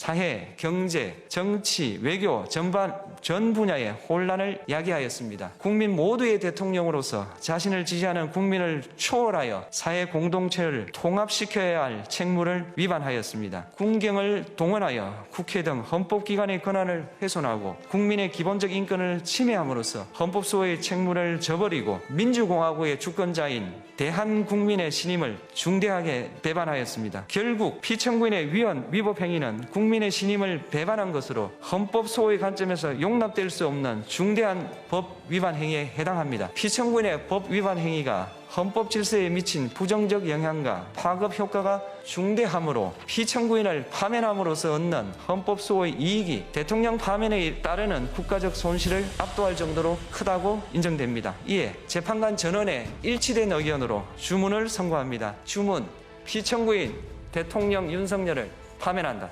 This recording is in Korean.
사회, 경제, 정치, 외교 전반 전 분야의 혼란을 야기하였습니다. 국민 모두의 대통령으로서 자신을 지지하는 국민을 초월하여 사회 공동체를 통합시켜야 할 책무를 위반하였습니다. 군경을 동원하여 국회 등 헌법기관의 권한을 훼손하고 국민의 기본적 인권을 침해함으로써 헌법소의 책무를 저버리고 민주공화국의 주권자인 대한국민의 신임을 중대하게 배반하였습니다. 결국 피청구인의 위헌 위법 행위는 국민 의 신임을 배반한 것으로 헌법 소의 관점에서 용납될 수 없는 중대한 법 위반 행위에 해당합니다. 피청구인의 법 위반 행위가 헌법 질서에 미친 부정적 영향과 파급 효과가 중대하므로 피청구인을 파면함으로써 얻는 헌법 소의 이익이 대통령 파면에 따르는 국가적 손실을 압도할 정도로 크다고 인정됩니다. 이에 재판관 전원의 일치된 의견으로 주문을 선고합니다. 주문 피청구인 대통령 윤석열을 파면한다.